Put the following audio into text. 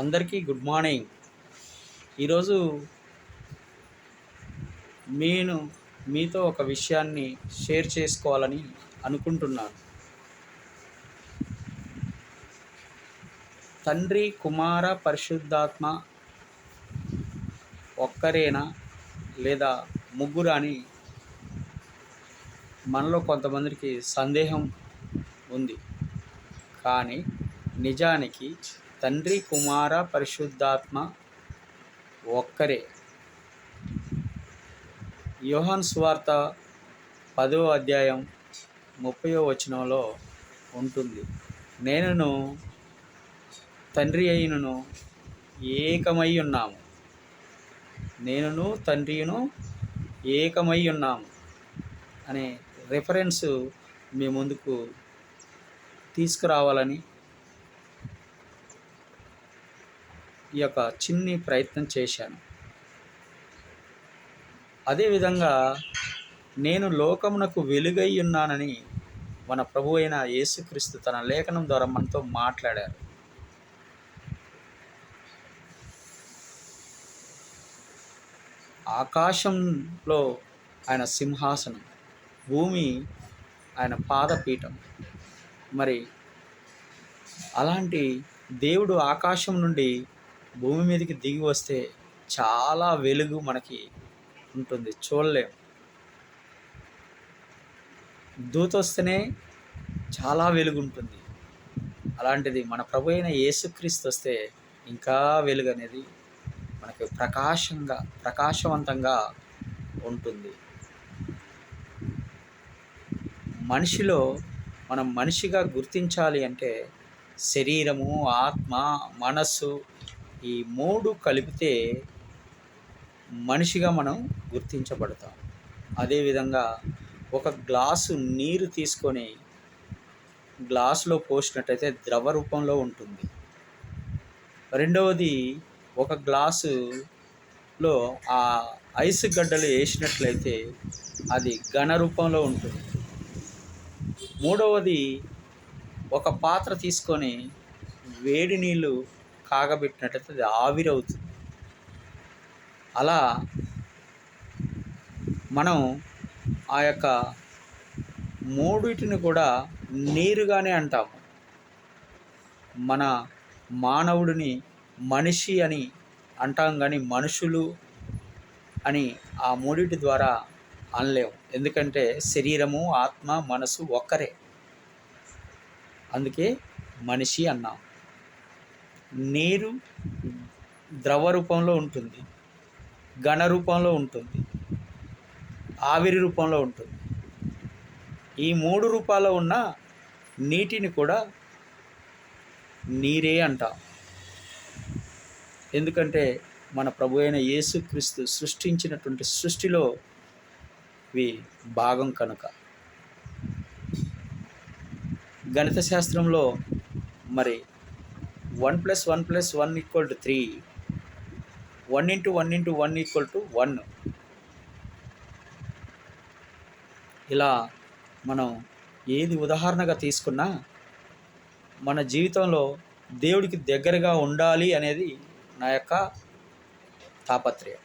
అందరికీ good morning. ఈరోజు నేను మీతో ఒక విషయాన్ని షేర్ చేసుకోవాలని అనుకుంటున్నాను. తండ్రి కుమార పరిశుద్ధాత్మ ఒక్కరేనా లేదా ముగ్గురు అని మనలో కొంతమందికి సందేహం ఉంది. కానీ నిజానికి తండ్రి కుమార పరిశుద్ధాత్మ ఒక్కరే. యోహన్ స్వార్త పదో అధ్యాయం ముప్పయో వచనంలో ఉంటుంది. నేనును తండ్రి అయినను ఏకమై ఉన్నాము. నేనును తండ్రియును ఏకమై ఉన్నాము. అనే రెఫరెన్స్ మీ ముందుకు తీసుకురావాలని ఈ యొక్క చిన్ని ప్రయత్నం చేశాను. అదేవిధంగా నేను లోకమునకు వెలుగై ఉన్నానని మన ప్రభు అయిన యేసుక్రీస్తు తన లేఖనం ద్వారా మనతో మాట్లాడారు. ఆకాశంలో ఆయన సింహాసనం భూమి ఆయన పాదపీఠం. మరి అలాంటి దేవుడు ఆకాశం నుండి భూమి మీదకి దిగి వస్తే చాలా వెలుగు మనకి ఉంటుంది. చూడలేం దూత వస్తేనే చాలా వెలుగు ఉంటుంది. అలాంటిది మన ప్రభు అయిన యేసుక్రీస్తు వస్తే ఇంకా వెలుగు అనేది మనకి ప్రకాశంగా ప్రకాశవంతంగా ఉంటుంది. మనిషిలో మనం మనిషిగా గుర్తించాలి అంటే శరీరము ఆత్మ మనస్సు ఈ మూడు కలిపితే మనిషిగా మనం గుర్తించబడతాం. అదేవిధంగా ఒక గ్లాసు నీరు తీసుకొని గ్లాసులో పోసినట్టయితే ద్రవ రూపంలో ఉంటుంది. రెండవది ఒక గ్లాసులో ఆ ఐస్ గడ్డలు వేసినట్లయితే అది ఘన రూపంలో ఉంటుంది. మూడవది ఒక పాత్ర తీసుకొని వేడి నీళ్ళు కాగబెట్టినట్లయితే అది ఆవిరవుతుంది అలా మనం ఆ యొక్క మూడిటిని కూడా నీరుగానే అంటాము. మన మానవుడిని మనిషి అని అంటాం కానీ మనుషులు అని ఆ మూడిటి ద్వారా అనలేము. ఎందుకంటే శరీరము ఆత్మ మనసు ఒక్కరే. అందుకే మనిషి అన్నాం నీరు ద్రవ రూపంలో ఉంటుంది ఘన రూపంలో ఉంటుంది ఆవిరి రూపంలో ఉంటుంది. ఈ మూడు రూపాల్లో ఉన్న నీటిని కూడా నీరే అంటాం. ఎందుకంటే మన ప్రభు అయిన యేసుక్రీస్తు సృష్టించినటువంటి సృష్టిలో ఇవి భాగం కనుక. గణిత శాస్త్రంలో మరి one plus one plus one equal to three. One into one into one equal to one. ఇలా మనం ఏది ఉదాహరణగా తీసుకున్నా మన జీవితంలో దేవుడికి దగ్గరగా ఉండాలి అనేది నా యొక్క తాపత్రయం.